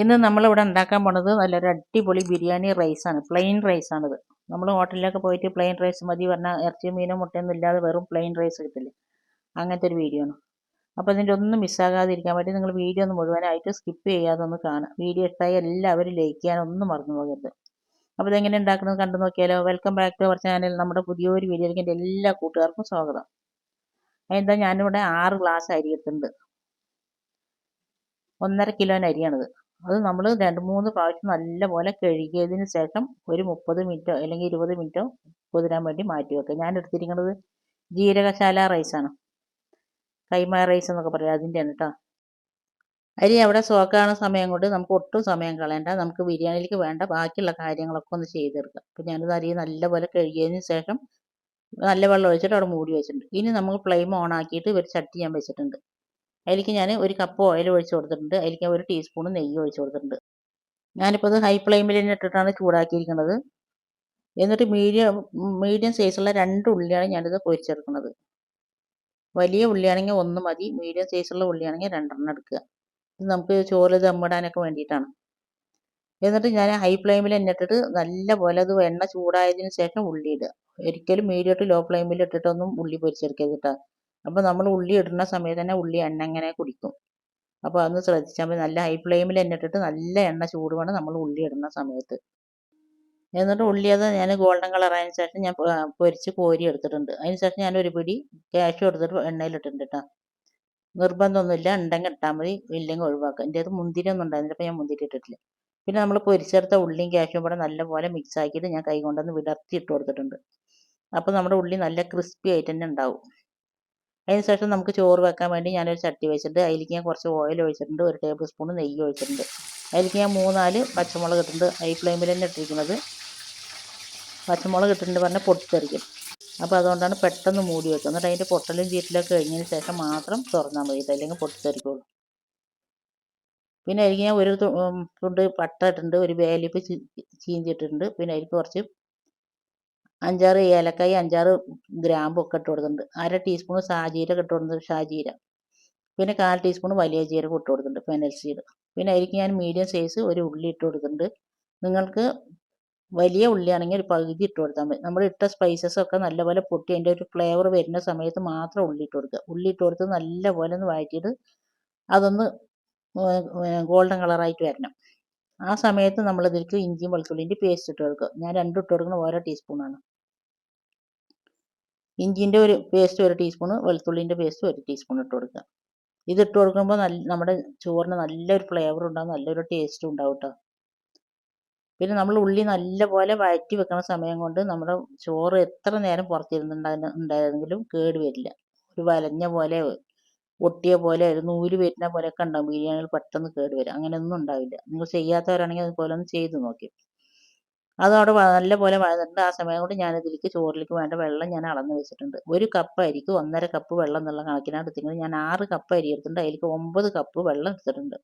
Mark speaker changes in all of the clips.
Speaker 1: ഇന്ന് നമ്മളിവിടെ ഉണ്ടാക്കാൻ പോണത് നല്ലൊരു അടിപൊളി ബിരിയാണി റൈസാണ് പ്ലെയിൻ റൈസാണിത്. നമ്മൾ ഹോട്ടലിലൊക്കെ പോയിട്ട് പ്ലെയിൻ റൈസ് മതി പറഞ്ഞാൽ ഇറച്ചി മീനോ മുട്ടയൊന്നും ഇല്ലാതെ വെറും പ്ലെയിൻ റൈസ് കിട്ടില്ലേ അങ്ങനത്തെ ഒരു വീഡിയോ ആണ്. അപ്പോൾ ഇതിന്റെ ഒന്നും മിസ്സാകാതിരിക്കാൻ വേണ്ടി നിങ്ങൾ വീഡിയോ ഒന്ന് മുഴുവനായിട്ട് സ്കിപ്പ് ചെയ്യാതെ ഒന്ന് കാണുക. വീഡിയോ ഇഷ്ടമായി എല്ലാവരും ലൈക്ക് ചെയ്യാൻ ഒന്നും മറന്നു പോകരുത്. അപ്പോൾ ഇതെങ്ങനെ ഉണ്ടാക്കുന്നത് കണ്ടു നോക്കിയാലോ? Welcome back to our channel നമ്മുടെ പുതിയൊരു വീഡിയോയിലേക്ക് എന്റെ എല്ലാ കൂട്ടുകാർക്കും സ്വാഗതം. എന്താ ഞാനിവിടെ ആറ് ഗ്ലാസ് അരി എടുത്തിട്ടുണ്ട്. ഒന്നര കിലോന് അരിയാണിത്. അത് നമ്മൾ രണ്ട് മൂന്ന് പ്രാവശ്യം നല്ലപോലെ കഴുകിയതിന് ശേഷം ഒരു മുപ്പത് മിനിറ്റോ അല്ലെങ്കിൽ ഇരുപത് മിനിറ്റോ കുതിരാൻ വേണ്ടി മാറ്റി വെക്കുക. ഞാൻ എടുത്തിരിക്കുന്നത് ജീരകശാല റൈസാണ് കൈമ റൈസ് എന്നൊക്കെ പറയാം. അതിന്റെയാണ് കേട്ടോ അരി അവിടെ സോക്കാണ് സമയം കൊണ്ട് നമുക്ക് ഒട്ടും സമയം കളയണ്ട. നമുക്ക് ബിരിയാണിയിലേക്ക് വേണ്ട ബാക്കിയുള്ള കാര്യങ്ങളൊക്കെ ഒന്ന് ചെയ്തെടുക്കാം അപ്പം ഞാനിത് അരി നല്ലപോലെ കഴുകിയതിന് ശേഷം നല്ല വെള്ളം ഒഴിച്ചിട്ട് അവിടെ മൂടി വെച്ചിട്ടുണ്ട്. ഇനി നമ്മൾ ഫ്ലെയിം ഓൺ ആക്കിയിട്ട് ഒരു ചട്ടി ഞാൻ വെച്ചിട്ടുണ്ട്. അതിലേക്ക് ഞാൻ ഒരു കപ്പ് ഓയിൽ ഒഴിച്ച് കൊടുത്തിട്ടുണ്ട്. അതിലേക്ക് ഒരു ടീസ്പൂൺ നെയ്യ് ഒഴിച്ച് കൊടുത്തിട്ടുണ്ട്. ഞാനിപ്പോൾ അത് ഹൈ ഫ്ലെയിമിൽ തന്നെ ഇട്ടിട്ടാണ് ചൂടാക്കിയിരിക്കുന്നത്. എന്നിട്ട് മീഡിയം മീഡിയം സൈസുള്ള രണ്ട് ഉള്ളിയാണ് ഞാനിത് പൊരിച്ചെടുക്കുന്നത്. വലിയ ഉള്ളിയാണെങ്കിൽ ഒന്ന് മതി മീഡിയം സൈസുള്ള ഉള്ളിയാണെങ്കിൽ രണ്ടെണ്ണം എടുക്കുക. ഇത് നമുക്ക് ചോറ് ദമ്മിടാനൊക്കെ വേണ്ടിയിട്ടാണ്. എന്നിട്ട് ഞാൻ ഹൈ ഫ്ലെയിമിൽ തന്നെ ഇട്ടിട്ട് നല്ല പോലെ അത് എണ്ണ ചൂടായതിന് ശേഷം ഉള്ളി ഇടുക. ഒരിക്കലും മീഡിയം ടു ലോ ഫ്ലെയിമിൽ ഇട്ടിട്ടൊന്നും ഉള്ളി പൊരിച്ചെടുക്കരുത് കേട്ടോ അപ്പോൾ നമ്മൾ ഉള്ളി ഇടുന്ന സമയത്ത് തന്നെ ഉള്ളി എണ്ണ ഇങ്ങനെ കുടിക്കും. അപ്പോൾ അതൊന്ന് ശ്രദ്ധിച്ചാൽ മതി. നല്ല ഹൈ ഫ്ലെയിമിൽ എണ്ണ ഇട്ടിട്ട് നല്ല എണ്ണ ചൂട് വേണം നമ്മൾ ഉള്ളി ഇടുന്ന സമയത്ത്. എന്നിട്ട് ഉള്ളി അത് ഞാൻ ഗോൾഡൻ കളർ ആയതിനു ശേഷം ഞാൻ പൊരിച്ച് കോരി എടുത്തിട്ടുണ്ട്. അതിന് ശേഷം ഞാൻ ഒരു പിടി ക്യാഷ് എടുത്തിട്ട് എണ്ണയിലിട്ടിട്ടുണ്ട് കേട്ടോ നിർബന്ധമൊന്നുമില്ല. ഉണ്ടെങ്കിൽ ഇട്ടാൽ മതി. ഇല്ലെങ്കിൽ ഒഴിവാക്കുക എന്റെ അത് മുന്തിരി ഒന്നും ഉണ്ടായിരുന്നില്ല. അപ്പോൾ ഞാൻ മുന്തിരി ഇട്ടിട്ടില്ല. പിന്നെ നമ്മൾ പൊരിച്ചെടുത്ത ഉള്ളിയും ക്യാഷും കൂടെ നല്ലപോലെ മിക്സ് ആക്കിയിട്ട് ഞാൻ കൈ കൊണ്ടൊന്ന് വിടർത്തി ഇട്ട് കൊടുത്തിട്ടുണ്ട്. അപ്പോൾ നമ്മുടെ ഉള്ളി നല്ല ക്രിസ്പി ആയിട്ട് തന്നെ ഉണ്ടാവും. അതിന് ശേഷം നമുക്ക് ചോറ് വെക്കാൻ വേണ്ടി ഞാനൊരു ചട്ടി വെച്ചിട്ട് അതിലേക്ക് ഞാൻ കുറച്ച് ഓയിൽ ഒഴിച്ചിട്ടുണ്ട്. ഒരു ടേബിൾ സ്പൂൺ നെയ്യ് ഒഴിച്ചിട്ടുണ്ട്. അതിലേക്ക് ഞാൻ മൂന്നാൽ പച്ചമുളക് ഇട്ടിട്ടുണ്ട്. ഹൈ ഫ്ലെയിമിൽ തന്നെ ഇട്ടിരിക്കുന്നത്. പച്ചമുളക് ഇട്ടിട്ടുണ്ട് പറഞ്ഞാൽ പൊട്ടിത്തെറിക്കും. അപ്പോൾ അതുകൊണ്ടാണ് പെട്ടെന്ന് മൂടി വെക്കുക എന്നിട്ട് അതിന്റെ പൊട്ടലും ചീറ്റലൊക്കെ കഴിഞ്ഞതിന് ശേഷം മാത്രം തുറന്നാൽ മതി. അല്ലെങ്കിൽ പൊട്ടിത്തെറിക്കുള്ളൂ പിന്നെ അതിലേക്ക് ഞാൻ ഒരു തുണ്ട് പട്ട ഇട്ടിട്ടുണ്ട്. ഒരു വേലിപ്പ് ചീഞ്ചിട്ടിട്ടുണ്ട് പിന്നെ അതിലേക്ക് കുറച്ച് അഞ്ചാറ് ഏലക്കായി അഞ്ചാറ് ഗ്രാമ്പും ഒക്കെ ഇട്ട് കൊടുക്കുന്നുണ്ട് അര ടീസ്പൂൺ സാജീര ഇട്ട് കൊടുത്തിട്ടുണ്ട് ഷാജീര പിന്നെ കാൽ ടീസ്പൂൺ വലിയ ജീരകം ഇട്ട് കൊടുക്കുന്നുണ്ട് ഫെനൽസീഡ് പിന്നെ അതിലേക്ക് ഞാൻ മീഡിയം സൈസ് ഒരു ഉള്ളി ഇട്ട് കൊടുക്കുന്നുണ്ട് നിങ്ങൾക്ക് വലിയ ഉള്ളിയാണെങ്കിൽ ഒരു പകുതി ഇട്ട് കൊടുത്താൽ മതി. നമ്മൾ ഇട്ട സ്പൈസസ് ഒക്കെ നല്ലപോലെ പൊട്ടി അതിന്റെ ഒരു ഫ്ലേവർ വരുന്ന സമയത്ത് മാത്രം ഉള്ളി ഇട്ട് കൊടുക്കുക. ഉള്ളി ഇട്ട് കൊടുത്ത് നല്ലപോലെ ഒന്ന് വഴറ്റിയിട്ട് അതൊന്ന് ഗോൾഡൻ കളറായിട്ട് വരണം. ആ സമയത്ത് നമ്മൾ ഇതിലേക്ക് ഇഞ്ചിയും വെളുത്തുള്ളിന്റെ പേസ്റ്റ് ഇട്ട് കൊടുക്കുക. ഞാൻ രണ്ടും ഇട്ട് കൊടുക്കുന്നത് ഓരോ ടീസ്പൂണാണ് ഇഞ്ചിന്റെ ഒരു പേസ്റ്റ് ഒരു ടീസ്പൂൺ വെളുത്തുള്ളിന്റെ പേസ്റ്റ് ഒരു ടീസ്പൂൺ ഇട്ട് കൊടുക്കുക. ഇത് ഇട്ട് കൊടുക്കുമ്പോൾ നല്ല നമ്മുടെ ചോറിന് നല്ലൊരു ഫ്ലേവർ ഉണ്ടാകും നല്ലൊരു ടേസ്റ്റും ഉണ്ടാവും കേട്ടോ പിന്നെ നമ്മൾ ഉള്ളി നല്ലപോലെ വഴറ്റി വെക്കുന്ന സമയം കൊണ്ട് നമ്മുടെ ചോറ് എത്ര നേരം പുറത്തിരുന്നുണ്ടായിരുന്നെങ്കിലും കേട് വരില്ല. ഒരു വലഞ്ഞ പോലെ ഒട്ടിയ പോലെ ഒരു നൂൽ വരുന്ന പോലെയൊക്കെ ഉണ്ടാവും. ബിരിയാണികൾ പെട്ടെന്ന് വരും. അങ്ങനെയൊന്നും ഉണ്ടാവില്ല. നിങ്ങൾ ചെയ്യാത്തവരാണെങ്കിൽ അതുപോലെ ഒന്ന് ചെയ്ത് നോക്കി. അതോടെ നല്ല പോലെ വഴന്നിട്ടുണ്ട്. ആ സമയം കൊണ്ട് ഞാൻ ഇതിലേക്ക് ചോറിലേക്ക് വേണ്ട വെള്ളം ഞാൻ അളന്ന് വെച്ചിട്ടുണ്ട്. ഒരു കപ്പ് അരിക്ക് ഒന്നര കപ്പ് വെള്ളം എന്നുള്ള കണക്കിനാണ് എടുത്തിരിക്കുന്നത് ഞാൻ ആറ് കപ്പ് അരി എടുത്തിട്ടുണ്ട്. അതിലേക്ക് ഒമ്പത് കപ്പ് വെള്ളം എടുത്തിട്ടുണ്ട്.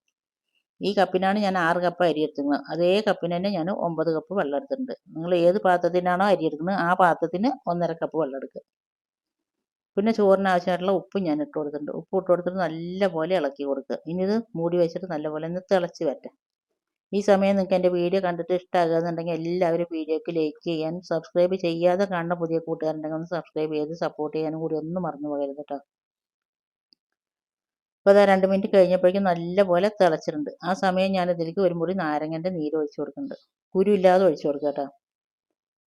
Speaker 1: ഈ കപ്പിനാണ് ഞാൻ ആറ് കപ്പ് അരി എടുത്തിരുന്നത്. അതേ കപ്പിന് തന്നെ ഞാൻ ഒമ്പത് കപ്പ് വെള്ളം എടുത്തിട്ടുണ്ട്. നിങ്ങൾ ഏത് പാത്രത്തിനാണോ അരി എടുക്കുന്നത് ആ പാത്രത്തിന് ഒന്നര കപ്പ് വെള്ളം എടുക്കുക. പിന്നെ ചോറിന് ആവശ്യമായിട്ടുള്ള ഉപ്പും ഞാൻ ഇട്ട് കൊടുത്തിട്ടുണ്ട്. ഉപ്പ് ഇട്ട് കൊടുത്തിട്ട് നല്ലപോലെ ഇളക്കി കൊടുക്കുക. ഇനി ഇത് മൂടി വെച്ചിട്ട് നല്ലപോലെ ഒന്ന് തിളച്ച് വരട്ടെ. ഈ സമയം നിങ്ങൾക്ക് എന്റെ വീഡിയോ കണ്ടിട്ട് ഇഷ്ടമാകുക എന്നുണ്ടെങ്കിൽ എല്ലാവരും വീഡിയോക്ക് ലൈക്ക് ചെയ്യാൻ സബ്സ്ക്രൈബ് ചെയ്യാതെ കാണുന്ന പുതിയ കൂട്ടുകാരുണ്ടെങ്കിൽ ഒന്ന് സബ്സ്ക്രൈബ് ചെയ്ത് സപ്പോർട്ട് ചെയ്യാനും കൂടി ഒന്നും മറന്നു പോകരുത് കേട്ടോ. അപ്പോൾ അതാ രണ്ട് മിനിറ്റ് കഴിഞ്ഞപ്പോഴേക്കും നല്ലപോലെ തിളച്ചിട്ടുണ്ട്. ആ സമയം ഞാൻ ഇതിലേക്ക് ഒരു മുറി നാരങ്ങന്റെ നീര് ഒഴിച്ചു കൊടുക്കുന്നുണ്ട്. കുരു ഇല്ലാതെ ഒഴിച്ചു കൊടുക്കുക കേട്ടോ.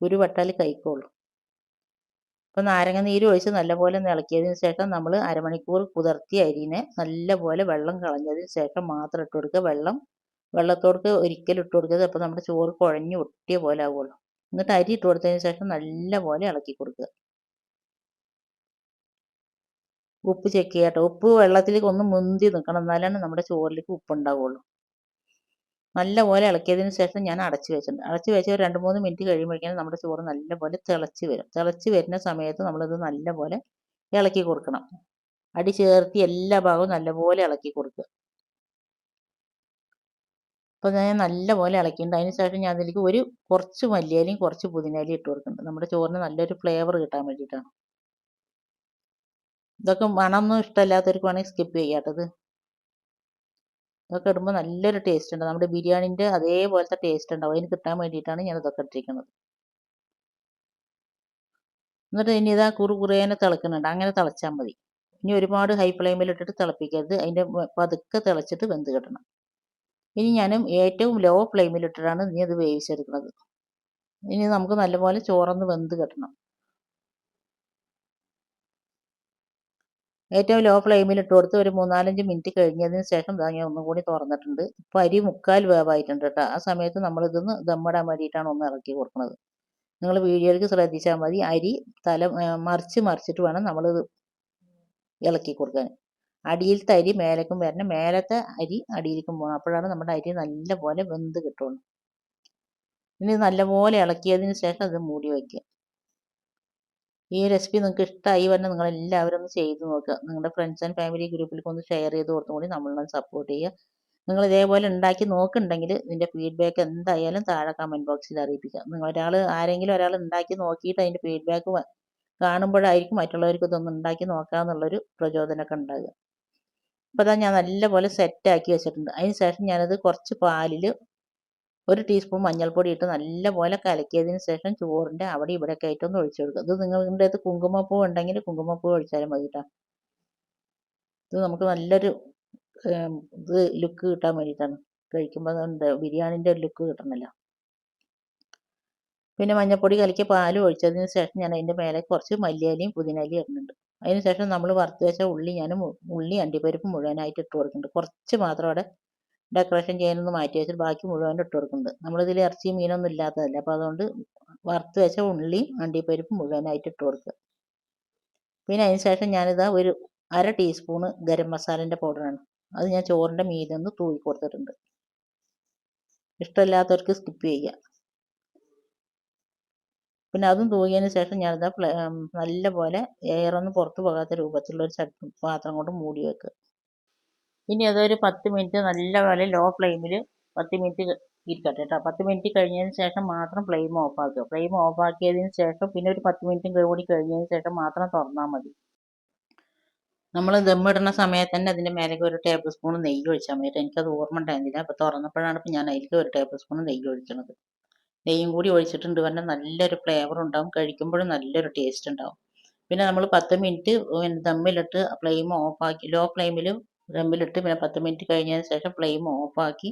Speaker 1: കുരു വട്ടാൽ കഴിക്കുള്ളൂ. അപ്പോൾ നാരങ്ങ നീര് ഒഴിച്ച് നല്ലപോലെ ഇളക്കിയതിന് ശേഷം നമ്മൾ അരമണിക്കൂർ കുതിർത്തിയ അരിനെ നല്ലപോലെ വെള്ളം കളഞ്ഞതിന് ശേഷം മാത്രം ഇട്ട് കൊടുക്കുക. വെള്ളം വെള്ളത്തോടുക്ക് ഒരിക്കലും ഇട്ട് കൊടുക്കരുത്. അപ്പോൾ നമ്മുടെ ചോറ് കുഴഞ്ഞ് ഒട്ടിയ പോലെ ആവുള്ളൂ. എന്നിട്ട് അരി ഇട്ട് കൊടുത്തതിന് ശേഷം നല്ലപോലെ ഇളക്കി കൊടുക്കുക. ഉപ്പ് ചെക്ക് ചെയ്യട്ടോ. ഉപ്പ് വെള്ളത്തിലേക്ക് ഒന്ന് മുന്തി നിൽക്കണം എന്നാലാണ് നമ്മുടെ ചോറിലേക്ക് ഉപ്പ് ഉണ്ടാവുള്ളൂ. നല്ലപോലെ ഇളക്കിയതിന് ശേഷം ഞാൻ അടച്ചു വെച്ചിട്ടുണ്ട്. അടച്ചു വെച്ച് ഒരു രണ്ട് മൂന്ന് മിനിറ്റ് കഴിയുമ്പോഴേക്കും നമ്മുടെ ചോറ് നല്ലപോലെ തിളച്ച് വരും. തിളച്ച് വരുന്ന സമയത്ത് നമ്മളിത് നല്ലപോലെ ഇളക്കി കൊടുക്കണം. അടി ചേർത്തി എല്ലാ ഭാഗവും നല്ലപോലെ ഇളക്കി കൊടുക്കുക. അപ്പോൾ ഞാൻ നല്ലപോലെ ഇളക്കിയിട്ടുണ്ട്. അതിന് ശേഷം ഞാൻ അതിലേക്ക് ഒരു കുറച്ച് മല്ലിയിലയും കുറച്ച് പുതിനയിലയും ഇട്ട് കൊടുക്കുന്നുണ്ട്. നമ്മുടെ ചോറിന് നല്ലൊരു ഫ്ലേവർ കിട്ടാൻ വേണ്ടിയിട്ടാണ്. ഇതൊക്കെ മണമൊന്നും ഇഷ്ടമല്ലാത്തവർക്ക് വേണമെങ്കിൽ സ്കിപ്പ് ചെയ്യാട്ടത് ഇതൊക്കെ ഇടുമ്പോൾ നല്ലൊരു ടേസ്റ്റ് ഉണ്ട്. നമ്മുടെ ബിരിയാണിന്റെ അതേപോലത്തെ ടേസ്റ്റ് ഉണ്ടാവും. അതിന് കിട്ടാൻ വേണ്ടിയിട്ടാണ് ഞാൻ ഇതൊക്കെ ഇട്ടിരിക്കുന്നത്. എന്നിട്ട് ഇനി ഇതാ കുറു കുറേനെ തിളക്കുന്നുണ്ട്. അങ്ങനെ തിളച്ചാൽ മതി. ഇനി ഒരുപാട് ഹൈ ഫ്ലെയിമിൽ ഇട്ടിട്ട് തിളപ്പിക്കരുത്. അതിന്റെ പതുക്കെ തിളച്ചിട്ട് വെന്ത് കിട്ടണം. ഇനി ഞാനും ഏറ്റവും ലോ ഫ്ലെയിമിൽ ഇട്ടിട്ടാണ് ഇനി അത് വേവിച്ചെടുക്കുന്നത്. ഇനി നമുക്ക് നല്ലപോലെ ചോറൊന്ന് വെന്ത് കിട്ടണം. ഏറ്റവും ലോ ഫ്ലെയിമിൽ ഇട്ട് കൊടുത്ത് ഒരു മൂന്നാലഞ്ച് മിനിറ്റ് കഴിഞ്ഞതിന് ശേഷം ഇതാ ഞാൻ ഒന്നും കൂടി തുറന്നിട്ടുണ്ട്. ഇപ്പോൾ അരി മുക്കാൽ വേവായിട്ടുണ്ട് കേട്ടോ ആ സമയത്ത് നമ്മളിതൊന്ന് ദമ്മിടാൻ വേണ്ടിയിട്ടാണ് ഒന്ന് ഇറക്കി കൊടുക്കുന്നത്. നിങ്ങൾ വീഡിയോയിലേക്ക് ശ്രദ്ധിച്ചാൽ മതി. അരി തല മറിച്ച് മറിച്ചിട്ട് വേണം നമ്മളിത് ഇളക്കി കൊടുക്കാൻ. അടിയിലത്തെ അരി മേലേക്കും വരണം. മേലത്തെ അരി അടിയിലേക്കും പോകണം. അപ്പോഴാണ് നമ്മുടെ അരി നല്ലപോലെ വെന്ത് കിട്ടുള്ളൂ. ഇനി നല്ലപോലെ ഇളക്കിയതിന് ശേഷം അത് മൂടി വയ്ക്കുക. ഈ റെസിപ്പി നിങ്ങൾക്ക് ഇഷ്ടമായി പറഞ്ഞാൽ നിങ്ങൾ എല്ലാവരും ഒന്ന് ചെയ്ത് നോക്കുക നിങ്ങളുടെ ഫ്രണ്ട്സ് ആൻഡ് ഫാമിലി ഗ്രൂപ്പിലേക്ക് ഒന്ന് ഷെയർ ചെയ്ത് കൊടുത്തും കൂടി നമ്മളൊന്ന് സപ്പോർട്ട് ചെയ്യുക. നിങ്ങൾ ഇതേപോലെ ഉണ്ടാക്കി നോക്കുന്നുണ്ടെങ്കിൽ ഇതിന്റെ ഫീഡ്ബാക്ക് എന്തായാലും താഴെ കമന്റ് ബോക്സിൽ അറിയിപ്പിക്കുക നിങ്ങൾ ഒരാൾ ആരെങ്കിലും ഒരാൾ ഉണ്ടാക്കി നോക്കിയിട്ട് അതിന്റെ ഫീഡ്ബാക്ക് കാണുമ്പോഴായിരിക്കും മറ്റുള്ളവർക്ക് ഇതൊന്നും ഉണ്ടാക്കി നോക്കാമെന്നുള്ളൊരു പ്രചോദനമൊക്കെ ഉണ്ടാകുക അപ്പോൾ അതാ ഞാൻ നല്ലപോലെ സെറ്റാക്കി വെച്ചിട്ടുണ്ട്. അതിന് ശേഷം ഞാനത് കുറച്ച് പാലിൽ ഒരു ടീസ്പൂൺ മഞ്ഞൾപ്പൊടി ഇട്ട് നല്ലപോലെ കലക്കിയതിന് ശേഷം ചോറിന്റെ അവിടെ ഇവിടെയൊക്കെ ആയിട്ടൊന്ന് ഒഴിച്ചു കൊടുക്കുക. ഇത് നിങ്ങളുടെ അടുത്ത് കുങ്കുമപ്പൂ ഉണ്ടെങ്കിൽ കുങ്കുമപ്പൂ ഒഴിച്ചാലും മതി കേട്ടോ ഇത് നമുക്ക് നല്ലൊരു ഇത് ലുക്ക് കിട്ടാൻ വേണ്ടിയിട്ടാണ്. കഴിക്കുമ്പോൾ ബിരിയാണിന്റെ ഒരു ലുക്ക് കിട്ടണമല്ലോ പിന്നെ മഞ്ഞൾപ്പൊടി കലക്കി പാൽ ഒഴിച്ചതിന് ശേഷം ഞാൻ അതിന്റെ മേലെ കുറച്ച് മല്ലിയിലയും പുതിനയിലയും ഇടുന്നുണ്ട്. അതിന് ശേഷം നമ്മൾ വറുത്ത് വെച്ച ഉള്ളി ഞാൻ ഉള്ളി അണ്ടിപ്പരിപ്പ് മുഴുവനായിട്ട് ഇട്ട് കൊടുക്കുന്നുണ്ട്. കുറച്ച് മാത്രം അവിടെ ഡെക്കറേഷൻ ചെയ്യാനൊന്ന് മാറ്റി വെച്ചിട്ട് ബാക്കി മുഴുവൻ ഇട്ട് കൊടുക്കുന്നുണ്ട്. നമ്മളിതിൽ ഇറച്ചി മീനൊന്നും ഇല്ലാത്തതല്ല. അപ്പോൾ അതുകൊണ്ട് വറുത്ത് വെച്ച ഉള്ളിയും അണ്ടിപ്പരിപ്പും മുഴുവനായിട്ട് ഇട്ട് കൊടുക്കുക. പിന്നെ അതിന് ശേഷം ഞാനിതാ ഒരു അര ടീസ്പൂണ് ഗരം മസാലേന്റെ പൗഡറാണ്. അത് ഞാൻ ചോറിന്റെ മീതെ തൂവി കൊടുത്തിട്ടുണ്ട്. ഇഷ്ടമില്ലാത്തവർക്ക് സ്കിപ്പ് ചെയ്യുക. പിന്നെ അതും തൂകിയതിന് ശേഷം ഞാനിതാ നല്ലപോലെ എയറൊന്നും പുറത്ത് പോകാത്ത രൂപത്തിലുള്ള ഒരു പാത്രം കൊണ്ട് മൂടി വെക്കുക. ഇനി അതൊരു പത്ത് മിനിറ്റ് നല്ലപോലെ ലോ ഫ്ലെയിമിൽ പത്ത് മിനിറ്റ് ഇരിക്കട്ടെ കേട്ടോ പത്ത് മിനിറ്റ് കഴിഞ്ഞതിന് ശേഷം മാത്രം ഫ്ലെയിം ഓഫാക്കുക ഫ്ലെയിം ഓഫാക്കിയതിന് ശേഷം പിന്നെ ഒരു പത്ത് മിനിറ്റും കൂടി കഴിഞ്ഞതിന് ശേഷം മാത്രം തുറന്നാൽ മതി. നമ്മൾ ദമ്മിടുന്ന സമയത്ത് തന്നെ അതിന്റെ മേലേക്ക് ഒരു ടേബിൾ സ്പൂൺ നെയ്യ് ഒഴിച്ചാൽ മതി എനിക്കത് ഓർമ്മ ഉണ്ടായിരുന്നില്ല. അപ്പോൾ തുറന്നപ്പോഴാണ് ഇപ്പോൾ ഞാൻ അതിലേക്ക് ഒരു ടേബിൾ സ്പൂൺ നെയ്യ് ഒഴിക്കുന്നത്. നെയ്യും കൂടി ഒഴിച്ചിട്ടുണ്ട്. പറഞ്ഞാൽ നല്ലൊരു ഫ്ലേവർ ഉണ്ടാവും. കഴിക്കുമ്പോഴും നല്ലൊരു ടേസ്റ്റ് ഉണ്ടാവും. പിന്നെ നമ്മൾ പത്ത് മിനിറ്റ് ദമ്മിലിട്ട് ഫ്ലെയിം ഓഫാക്കി ലോ ഫ്ലെയിമിൽ ദമ്മിലിട്ട് പിന്നെ പത്ത് മിനിറ്റ് കഴിഞ്ഞതിന് ശേഷം ഫ്ലെയിം ഓഫാക്കി.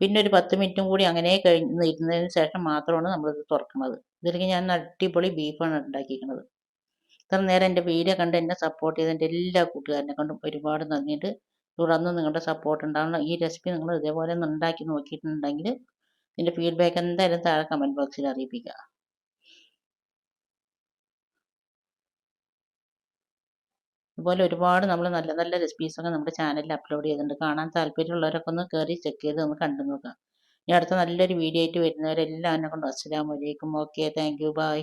Speaker 1: പിന്നെ ഒരു പത്ത് മിനിറ്റും കൂടി അങ്ങനെ കഴിഞ്ഞ് ഇരുന്നതിന് ശേഷം മാത്രമാണ് നമ്മളിത് തുറക്കുന്നത്. ഇതിലേക്ക് ഞാൻ അടിപൊളി ബീഫാണ് ഉണ്ടാക്കിയിരിക്കുന്നത്. ഇത്ര നേരം എന്റെ വീഡിയോ കണ്ട് എന്നെ സപ്പോർട്ട് ചെയ്ത എന്റെ എല്ലാ കൂട്ടുകാരനെ കൊണ്ടും ഒരുപാട് നന്ദിയുണ്ട്. തുടർന്ന് നിങ്ങളുടെ സപ്പോർട്ട് ഉണ്ടാവണം. ഈ റെസിപ്പി നിങ്ങൾ ഇതേപോലെ ഒന്ന് ഉണ്ടാക്കി നോക്കിയിട്ടുണ്ടെങ്കിൽ ഇതിന്റെ ഫീഡ്ബാക്ക് എന്തായാലും താഴെ കമന്റ് ബോക്സിൽ അറിയിപ്പിക്കുക. അതുപോലെ ഒരുപാട് നമ്മൾ നല്ല നല്ല റെസിപ്പീസൊക്കെ നമ്മുടെ ചാനലിൽ അപ്ലോഡ് ചെയ്തിട്ടുണ്ട്. കാണാൻ താല്പര്യമുള്ളവരൊക്കെ ഒന്ന് കയറി ചെക്ക് ചെയ്ത് ഒന്ന് കണ്ടു നോക്കാം ഇനി അടുത്ത നല്ലൊരു വീഡിയോ ആയിട്ട് വരുന്നവരെല്ലാം എന്നെ കൊണ്ട് അസ്സലാമലൈക്കും ഓക്കെ താങ്ക് യു ബൈ